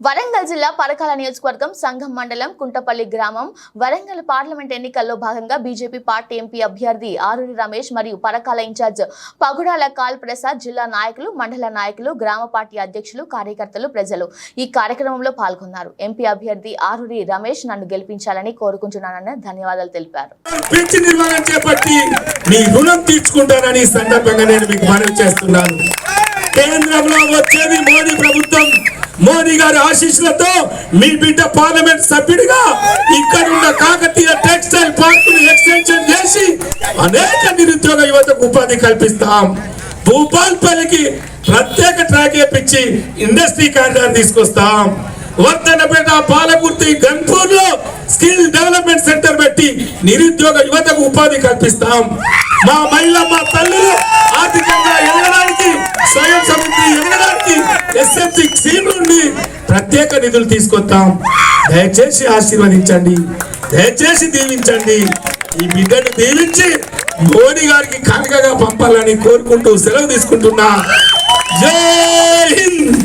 వరంగల్ జిల్లా పరకాల నియోజకవర్గం సంఘం మండలం కుంటపల్లి గ్రామం. వరంగల్ పార్లమెంట్ ఎన్నికల్లో భాగంగా బీజేపీ పార్టీ ఎంపీ అభ్యర్థి ఆరూరి రమేష్ మరియు పరకాల ఇన్ఛార్జ్ పగుడాల కాల్ ప్రసాద్ జిల్లా నాయకులు మండల నాయకులు గ్రామ పార్టీ అధ్యక్షులు కార్యకర్తలు ప్రజలు ఈ కార్యక్రమంలో పాల్గొన్నారు. ఎంపీ అభ్యర్థి ఆరూరి రమేష్ నన్ను గెలిపించాలని కోరుకుంటున్నానని ధన్యవాదాలు తెలిపారు. మీ రుణం తీర్చుకుంటానని సందర్భంగా నేను మీకు మనవి చేస్తున్నాను. కేంద్రంలో వచ్చేది మోడీ ప్రభుత్వం. మోడీ గారి ఆశీస్సులతో మీ బిడ్డ పార్లమెంట్ సభ్యుడిగా ఇక్కడున్న కాకతీయ టెక్స్టైల్ పార్క్ ఎక్స్టెన్షన్ చేసి అనేక నిరుద్యోగ యువతకు ఉపాధి కల్పిస్తాం. భూపాల్పల్లికి ప్రత్యేక ట్రాక్ వేపించి ఇండస్ట్రీ కారిడార్ తీసుకొస్తాం. వర్ధనపేట పాలకుర్తి గన్పూర్లో స్కిల్ డెవలప్మెంట్ సెంటర్ పెట్టి నిరుద్యోగ యువతకు ఉపాధి కల్పిస్తాం. మా మహిళ మా తల్లులు ఆర్థిక ప్రత్యేక నిధులు తీసుకొస్తాం. దయచేసి ఆశీర్వదించండి. దయచేసి దీవించండి. ఈ బిడ్డను దీవించి మోడీ గారికి కానుకగా పంపాలని కోరుకుంటూ సెలవు తీసుకుంటున్నా. జై హింద్.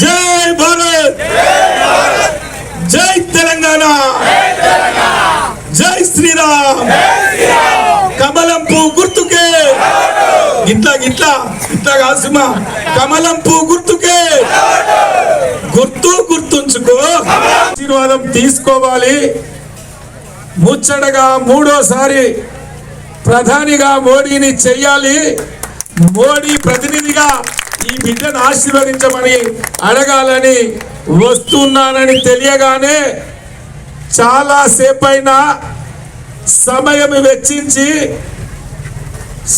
జై భారత్. జై తెలంగాణ. జై శ్రీరామ్. కమలం పువ్వు గుర్తుకే. ఇట్లా ఇట్లా ఇట్లా కాసిమ కమలం పువ్వు గుర్తుకే. గుర్తు గుర్తుంచుకో. ఆశీర్వాదం తీసుకోవాలి. ముచ్చటగా మూడోసారి ప్రధానిగా మోడీని చెయ్యాలి. మోడీ ప్రతినిధిగా ఈ బిడ్డను ఆశీర్వదించమని అడగాలని వస్తున్నానని తెలియగానే చాలాసేపైనా సమయం వెచ్చించి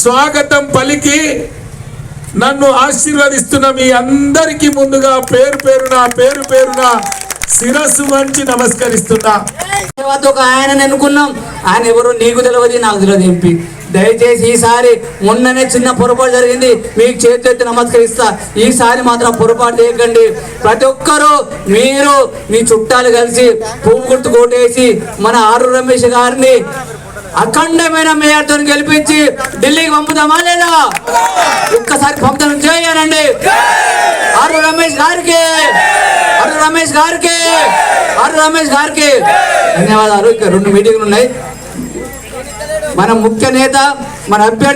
స్వాగతం పలికి నన్ను ఆశీర్వదిస్తున్న మీ అందరికీ ముందుగా పేరు పేరున పేరు పేరున శిరస్సు వంచి నమస్కరిస్తున్నా. తర్వాత ఒక ఆయన అనుకున్నాం ఆయన ఎవరు నీకు తెలియదు నాకు తెలియదు ఎంపీ. దయచేసి ఈసారి మొన్ననే చిన్న పొరపాటు జరిగింది. మీకు చేతి నమస్కరిస్తా. ఈసారి మాత్రం పొరపాటు చేయకండి. ప్రతి ఒక్కరూ మీరు మీ చుట్టాలు కలిసి పువ్వు గుర్తు కొట్టేసి మన ఆరు రమేష్ గారిని అఖండమైన మేయర్తో గెలిపించి ఢిల్లీకి పంపుదామా లేదా? రమేష్ గారికి. ఆరు రమేష్ గారికి. ఆరు రమేష్ గారికి. ధన్యవాదాలు. ఇక రెండు మీటింగ్లు ఉన్నాయి. మన ముఖ్య నేత మన అభ్యర్థి